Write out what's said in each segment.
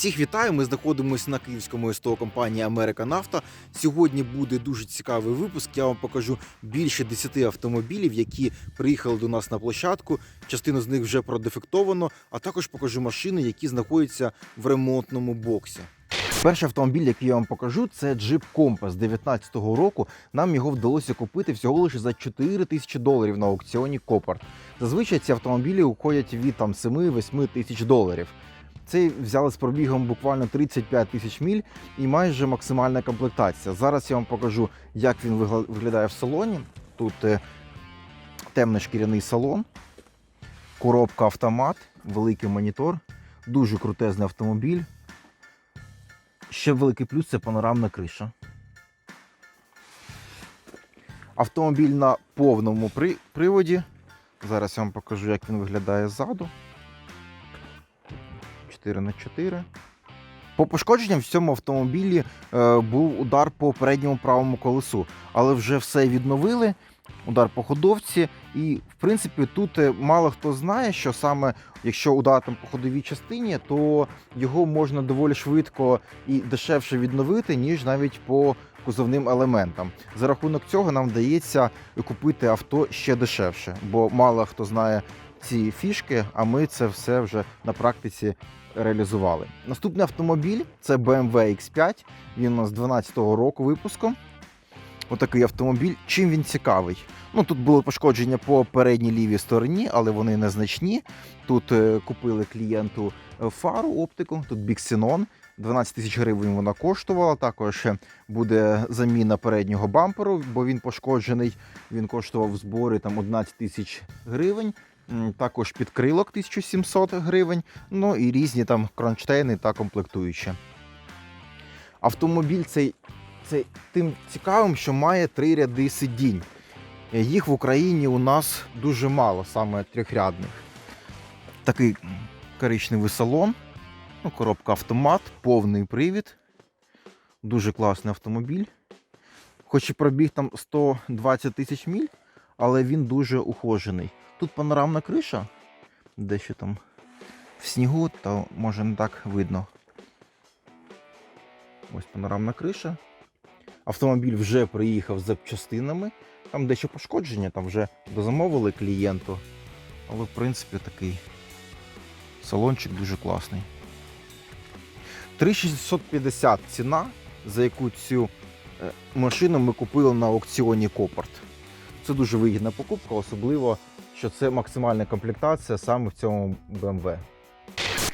Всіх вітаю! Ми знаходимося на київському СТО компанії Америка Нафта. Сьогодні буде дуже цікавий випуск. Я вам покажу більше 10 автомобілів, які приїхали до нас на площадку. Частину з них вже продефектовано, а також покажу машини, які знаходяться в ремонтному боксі. Перший автомобіль, який я вам покажу, це Jeep Compass 19-го року. Нам його вдалося купити всього лише за 4 тисячі доларів на аукціоні Копарт. Зазвичай ці автомобілі уходять від там 7-8 тисяч доларів. Цей взяли з пробігом буквально 35 тисяч міль і майже максимальна комплектація. Зараз я вам покажу, як він виглядає в салоні. Тут е, темний шкіряний салон, коробка автомат, великий монітор, дуже крутезний автомобіль. Ще великий плюс це панорамна криша. Автомобіль на повному при- приводі. Зараз я вам покажу, як він виглядає ззаду. 4 на 4 По пошкодженням в цьому автомобілі е, був удар по передньому правому колесу, але вже все відновили. Удар по ходовці, і в принципі тут е, мало хто знає, що саме якщо удар там по ходовій частині, то його можна доволі швидко і дешевше відновити, ніж навіть по кузовним елементам. За рахунок цього нам вдається купити авто ще дешевше, бо мало хто знає ці фішки, а ми це все вже на практиці реалізували. Наступний автомобіль це BMW X5. Він у нас 12-го року випуску. Отакий автомобіль. Чим він цікавий? Ну тут були пошкодження по передній лівій стороні, але вони незначні. Тут е, купили клієнту е, фару оптику, тут біксенон. 12 тисяч гривень вона коштувала. Також буде заміна переднього бамперу, бо він пошкоджений. Він коштував в зборі там 11 тисяч гривень. Також підкрилок 1700 гривень. Ну і різні там кронштейни та комплектуючі. Автомобіль цей, цей тим цікавим, що має три ряди сидінь. Їх в Україні у нас дуже мало, саме трьохрядних. Такий коричневий салон, ну, коробка автомат, повний привід. Дуже класний автомобіль. Хоч і пробіг там 120 тисяч міль, але він дуже ухожений. Тут панорамна криша, дещо там в снігу, то може не так видно. Ось панорамна криша. Автомобіль вже приїхав з запчастинами. Там дещо пошкодження, там вже дозамовили клієнту. Але в принципі такий салончик дуже класний. 3650 ціна, за яку цю е, машину ми купили на аукціоні Копорт. Це дуже вигідна покупка, особливо, що це максимальна комплектація саме в цьому BMW.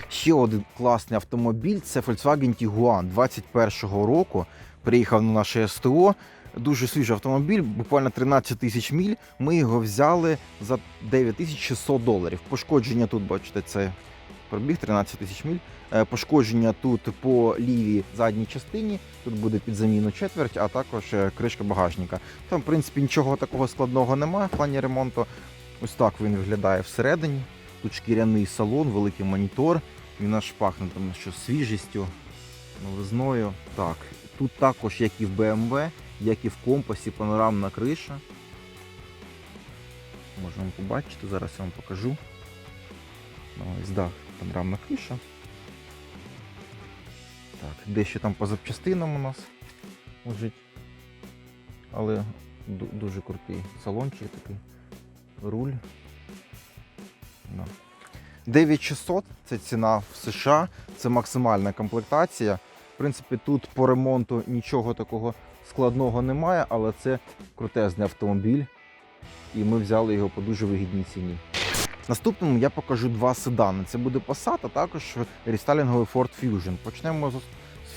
Ще один класний автомобіль це Volkswagen Tiguan 21-го року. Приїхав на наше СТО. Дуже свіжий автомобіль, буквально 13 тисяч міль. Ми його взяли за 9600 доларів. Пошкодження тут, бачите, це пробіг 13 тисяч міль. Е, Пошкодження тут по лівій задній частині. Тут буде під заміну четверть, а також е, кришка багажника. Там, в принципі, нічого такого складного немає в плані ремонту. Ось так він виглядає всередині. Тут шкіряний салон, великий монітор. Він аж пахне там що свіжістю, новизною. Так, тут також, як і в BMW, як і в компасі, панорамна криша. Можемо побачити, зараз я вам покажу. Ось дах, панорамна криша. Так, дещо там по запчастинам у нас лежить. Але дуже крутий салончик такий. Руль. Да. 9600 це ціна в США, це максимальна комплектація. В принципі, тут по ремонту нічого такого складного немає, але це крутезний автомобіль, і ми взяли його по дуже вигідній ціні. Наступним я покажу два седани. Це буде Passat, а також рестайлінговий Ford Fusion. Почнемо з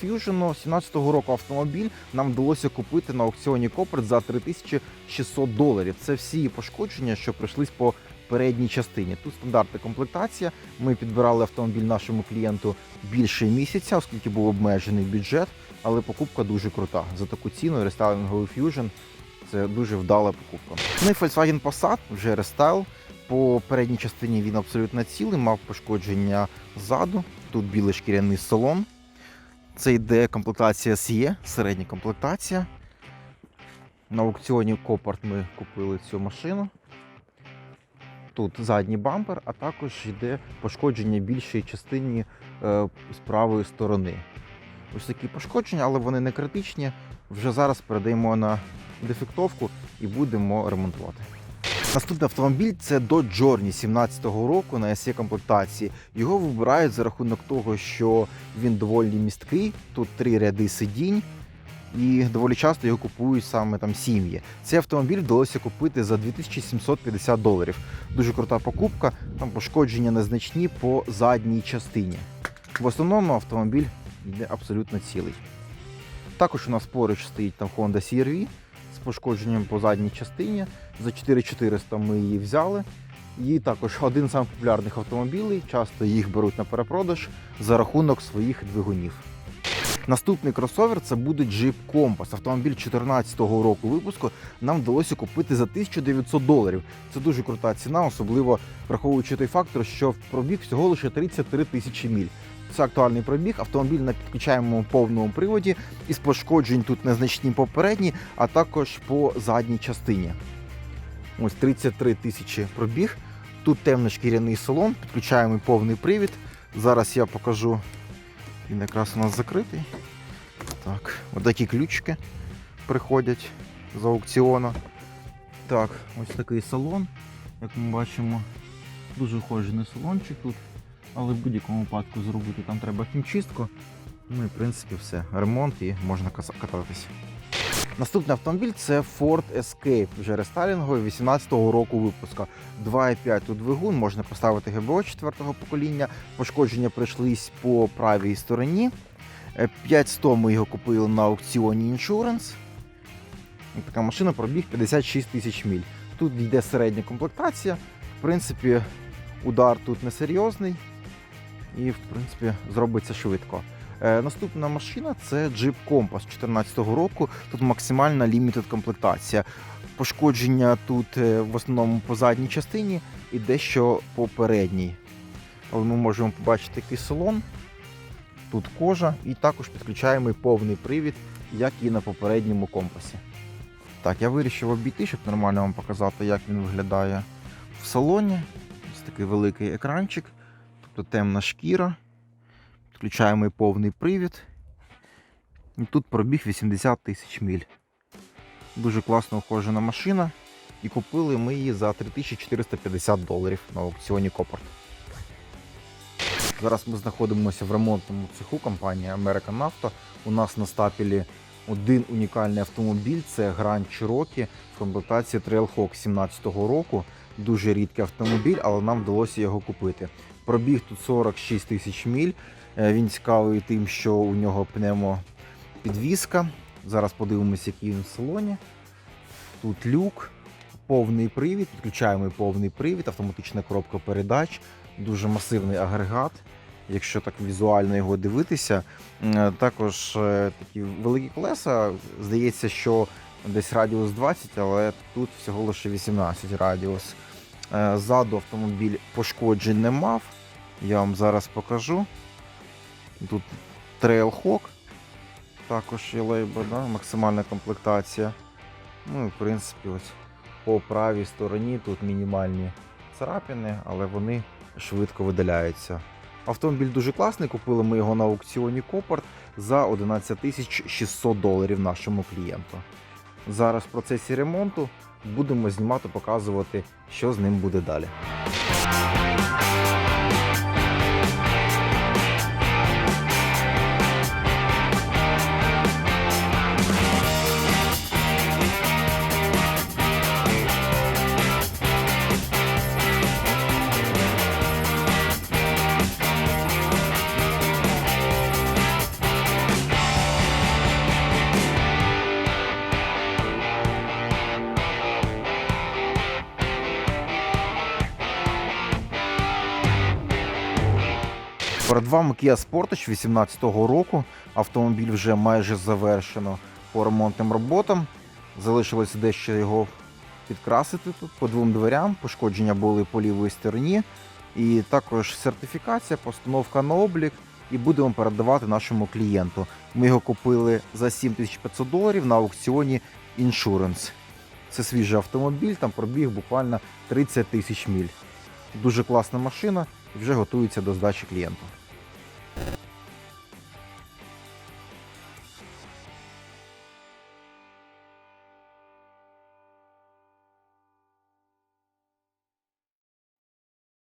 Fusion 17-го року автомобіль нам вдалося купити на аукціоні Копрет за 3600 доларів. Це всі пошкодження, що прийшлись по передній частині. Тут стандартна комплектація. Ми підбирали автомобіль нашому клієнту більше місяця, оскільки був обмежений бюджет, але покупка дуже крута. За таку ціну рестайлінговий Fusion це дуже вдала покупка. Ну і Volkswagen Passat, вже рестайл. По передній частині він абсолютно цілий, мав пошкодження ззаду. Тут білий шкіряний салон. Це йде комплектація SE, середня комплектація. На аукціоні Копарт ми купили цю машину. Тут задній бампер, а також йде пошкодження більшої частині е, з правої сторони. Ось такі пошкодження, але вони не критичні. Вже зараз передаємо на дефектовку і будемо ремонтувати. Наступний автомобіль це Dodge Journey 17-го року на SE комплектації. Його вибирають за рахунок того, що він доволі місткий, тут три ряди сидінь, і доволі часто його купують саме там сім'ї. Цей автомобіль вдалося купити за 2750 доларів. Дуже крута покупка, там пошкодження незначні по задній частині. В основному автомобіль йде абсолютно цілий. Також у нас поруч стоїть там Honda CR-V пошкодженням по задній частині. За 4400 ми її взяли. І також один з самих популярних автомобілів. Часто їх беруть на перепродаж за рахунок своїх двигунів. Наступний кросовер це буде Jeep Compass. Автомобіль 2014 року випуску нам вдалося купити за 1900 доларів. Це дуже крута ціна, особливо враховуючи той фактор, що пробіг всього лише 33 тисячі міль. Це актуальний пробіг. Автомобіль на підключаємому повному приводі із пошкоджень тут незначні попередні, а також по задній частині. Ось 33 тисячі пробіг. Тут темно-шкіряний салон, підключаємо повний привід. Зараз я покажу. Він якраз у нас закритий. Так, ось такі ключики приходять з аукціону. Так, ось такий салон. Як ми бачимо, дуже ухожений салончик тут. Але в будь-якому випадку зробити там треба хімчистку. Ну і в принципі все. Ремонт і можна кататися. Наступний автомобіль це Ford Escape, вже рестайлінговий 18-го року випуска. 2,5 тут двигун, можна поставити ГБО 4-го покоління. Пошкодження прийшлись по правій стороні. Е, 5100 ми його купили на аукціоні Insurance. Така машина пробіг 56 тисяч міль. Тут йде середня комплектація. В принципі, удар тут несерйозний і, в принципі, зробиться швидко. Е, наступна машина це Jeep Compass 2014 року. Тут максимальна лімітед комплектація. Пошкодження тут е, в основному по задній частині і дещо по передній. Але ми можемо побачити який салон. Тут кожа, і також підключаємо повний привід, як і на попередньому компасі. Так, я вирішив обійти, щоб нормально вам показати, як він виглядає в салоні. Ось такий великий екранчик, тобто темна шкіра. Включаємо і повний привід. І тут пробіг 80 тисяч міль. Дуже класно ухожена машина. І купили ми її за 3450 доларів на аукціоні Копорт. Зараз ми знаходимося в ремонтному цеху компанії American Auto. У нас на стапелі один унікальний автомобіль це Grand Cherokee в комплектації Trailhawk 17-го року. Дуже рідкий автомобіль, але нам вдалося його купити. Пробіг тут 46 тисяч міль. Е, Він цікавий тим, що у нього пневмопідвізка. Зараз подивимося, який він в салоні. Тут люк, повний привід, підключаємо повний привід, автоматична коробка передач, дуже масивний агрегат. Якщо так візуально його дивитися, Е, також е, такі великі колеса. Здається, що десь радіус 20, але тут всього лише 18 радіус. Е, Ззаду автомобіль пошкоджень не мав. Я вам зараз покажу. Тут Trailhawk, також є лейбл, да? максимальна комплектація. Ну і в принципі, ось по правій стороні тут мінімальні царапини, але вони швидко видаляються. Автомобіль дуже класний, купили ми його на аукціоні Копорт за 11 600 доларів нашому клієнту. Зараз в процесі ремонту будемо знімати, показувати, що з ним буде далі. Перед вами Kia Sportage 2018 року. Автомобіль вже майже завершено по ремонтним роботам. Залишилося дещо його підкрасити тут по двом дверям. Пошкодження були по лівій стороні. І також сертифікація, постановка на облік. І будемо передавати нашому клієнту. Ми його купили за 7500 доларів на аукціоні Insurance. Це свіжий автомобіль, там пробіг буквально 30 тисяч міль. Дуже класна машина і вже готується до здачі клієнту.